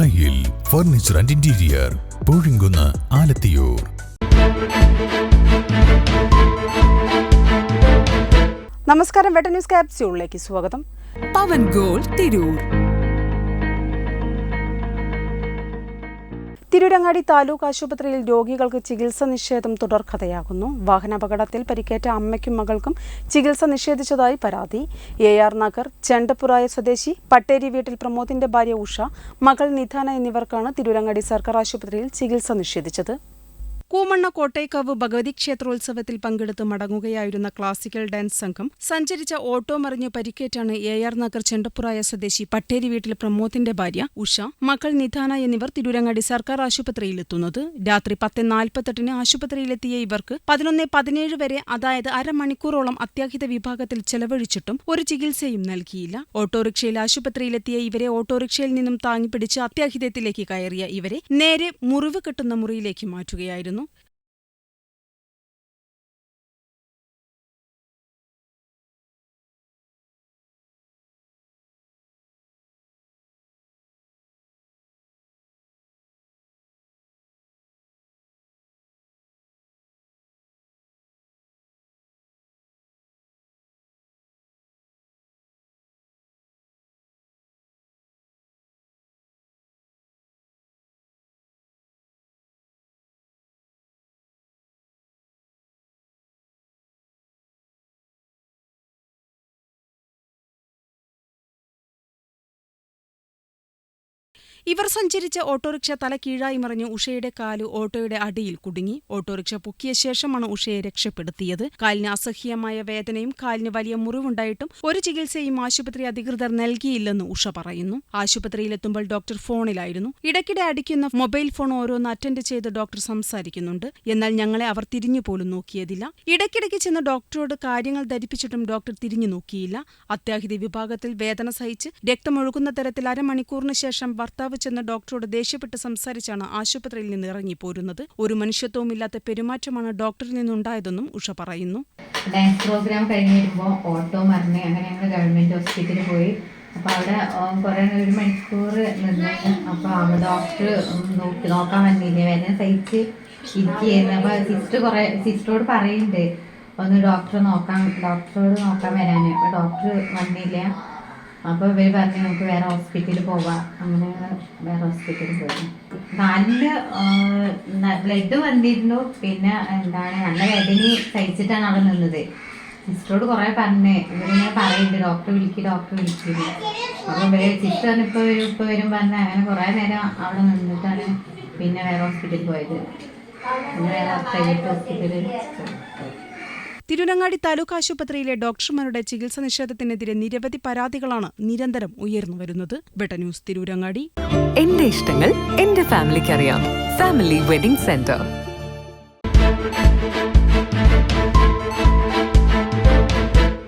ദായിൽ furniture and interior Poozhikkunnu Alathiyur. നമസ്കാരം വെട്ട news ക്യാപ്സ്യൂളിലേക്ക് സ്വാഗതം. പവൻ ഗോൾ തിരൂർ. തിരൂരങ്ങാടി താലൂക്ക് ആശുപത്രിയിൽ രോഗികൾക്ക് ചികിത്സ നിഷേധം തുടർക്കഥയാകുന്നു. വാഹനാപകടത്തിൽ പരിക്കേറ്റ അമ്മയ്ക്കും മകൾക്കും ചികിത്സ നിഷേധിച്ചതായി പരാതി. എ ആർ നഗർ ചെണ്ടപ്പുറായ സ്വദേശി പട്ടേരി വീട്ടിൽ പ്രമോദിന്റെ ഭാര്യ ഉഷ മകൾ നിധാന എന്നിവർക്കാണ് തിരൂരങ്ങാടി സർക്കാർ ആശുപത്രിയിൽ ചികിത്സ നിഷേധിച്ചത്. കൂമണ്ണ കോട്ടയ്ക്കാവ് ഭഗവതി ക്ഷേത്രോത്സവത്തിൽ പങ്കെടുത്ത് മടങ്ങുകയായിരുന്ന ക്ലാസിക്കൽ ഡാൻസ് സംഘം സഞ്ചരിച്ച ഓട്ടോ മറിഞ്ഞ് പരിക്കേറ്റാണ് എ ആർ നഗർ ചെണ്ടപ്പുറായ സ്വദേശി പട്ടേരി വീട്ടിൽ പ്രമോദിന്റെ ഭാര്യ ഉഷ മകൾ നിധാന എന്നിവർ തിരൂരങ്ങാടി സർക്കാർ ആശുപത്രിയിലെത്തുന്നത്. രാത്രി പത്ത് നാൽപ്പത്തെട്ടിന് ആശുപത്രിയിലെത്തിയ ഇവർക്ക് പതിനൊന്ന് പതിനേഴ് വരെ അതായത് അരമണിക്കൂറോളം അത്യാഹിത വിഭാഗത്തിൽ ചെലവഴിച്ചിട്ടും ഒരു ചികിത്സയും നൽകിയില്ല. ഓട്ടോറിക്ഷയിൽ ആശുപത്രിയിലെത്തിയ ഇവരെ ഓട്ടോറിക്ഷയിൽ നിന്നും താങ്ങിപ്പിടിച്ച് അത്യാഹിതത്തിലേക്ക് കയറിയ ഇവരെ നേരെ മുറിവ് കെട്ടുന്ന മുറിയിലേക്ക് മാറ്റുകയായിരുന്നു. ano. ഇവർ സഞ്ചരിച്ച ഓട്ടോറിക്ഷ തല കീഴായി മറിഞ്ഞ് ഉഷയുടെ കാൽ ഓട്ടോയുടെ അടിയിൽ കുടുങ്ങി. ഓട്ടോറിക്ഷ പൊക്കിയ ശേഷമാണ് ഉഷയെ രക്ഷപ്പെടുത്തിയത്. കാലിന് അസഹ്യമായ വേദനയും കാലിന് വലിയ മുറിവുണ്ടായിട്ടും ഒരു ചികിത്സയും ആശുപത്രി അധികൃതർ നൽകിയില്ലെന്ന് ഉഷ പറയുന്നു. ആശുപത്രിയിലെത്തുമ്പോൾ ഡോക്ടർ ഫോണിലായിരുന്നു. ഇടയ്ക്കിടെ അടിക്കുന്ന മൊബൈൽ ഫോൺ ഓരോന്ന് അറ്റൻഡ് ചെയ്ത് ഡോക്ടർ സംസാരിക്കുന്നുണ്ട്. എന്നാൽ ഞങ്ങളെ അവർ തിരിഞ്ഞു പോലും നോക്കിയതില്ല. ഇടയ്ക്കിടയ്ക്ക് ചെന്ന് ഡോക്ടറോട് കാര്യങ്ങൾ ധരിപ്പിച്ചിട്ടും ഡോക്ടർ തിരിഞ്ഞു നോക്കിയില്ല. അത്യാഹിത വിഭാഗത്തിൽ വേദന സഹിച്ച് രക്തമൊഴുകുന്ന തരത്തിൽ അരമണിക്കൂറിന് ശേഷം ഭർത്താവ് ചെന്ന് ഡോക്ടറോട് ദേഷ്യപ്പെട്ട് സംസാരിച്ചാണ് ആശുപത്രിയിൽ നിന്ന് ഇറങ്ങിപ്പോരുന്നത് ഒരു മനുഷ്യത്വവുമില്ലാത്ത പെരുമാറ്റമാണ് ഡോക്ടറിൽ നിന്നുണ്ടായതെന്നും ഉഷ പറയുന്നു. ഡാൻസ് പ്രോഗ്രാം കഴിഞ്ഞ് ഓട്ടോ മറിഞ്ഞ് അങ്ങനെ ഞങ്ങൾ ഗവൺമെന്റ് ഹോസ്പിറ്റലിൽ പോയി. അപ്പോൾ അവിടെ കുറേ ഒരു മണിക്കൂർ നിന്ന് അപ്പോൾ അവിടെ ഡോക്ടർ നോക്കി നോക്കാൻ വന്നില്ലേ? വേദന സഹിച്ച് ഇരിക്കുകയായിരുന്നു. അപ്പോൾ സിസ്റ്റർ കുറേ സിസ്റ്ററോട് പറയുന്നുണ്ട് ഒന്ന് ഡോക്ടറെ നോക്കാൻ ഡോക്ടറോട് നോക്കാൻ വരാൻ അപ്പോൾ ഡോക്ടർ വന്നില്ല. അപ്പോൾ ഇവർ പറഞ്ഞു നമുക്ക് വേറെ ഹോസ്പിറ്റലിൽ പോവാം. അങ്ങനെ വേറെ ഹോസ്പിറ്റലിൽ പോയി. നല്ല ബ്ലഡ് വന്നിരുന്നു. പിന്നെ എന്താണ് നല്ല വേദന സഹിച്ചിട്ടാണ് അവിടെ നിന്നത്. സിസ്റ്ററോട് കുറേ പറഞ്ഞേ. ഇവരിങ്ങനെ പറയുന്നുണ്ട് ഡോക്ടർ വിളിക്ക് ഡോക്ടർ വിളിക്കുന്നു അപ്പോൾ ഇവർ സിസ്റ്റർ ഇപ്പോൾ വരും ഇപ്പോൾ വരും പറഞ്ഞ അങ്ങനെ കുറേ നേരം അവിടെ നിന്നിട്ടാണ് പിന്നെ വേറെ ഹോസ്പിറ്റലിൽ പോയത്. പിന്നെ വേറെ പ്രൈവറ്റ് ഹോസ്പിറ്റലിൽ തിരുവനങ്ങാടി താലൂക്ക് ആശുപത്രിയിലെ ഡോക്ടർമാരുടെ ചികിത്സ നിഷേധത്തിനെതിരെ നിരവധി പരാതികളാണ് നിരന്തരം ഉയർന്നു വരുന്നത്. ബെട്ട ന്യൂസ് തിരൂരങ്ങാടി. എന്റെ ഇഷ്ടങ്ങൾ എന്റെ ഫാമിലിക്ക് അറിയാം ഫാമിലി വെഡിംഗ് സെന്റർ.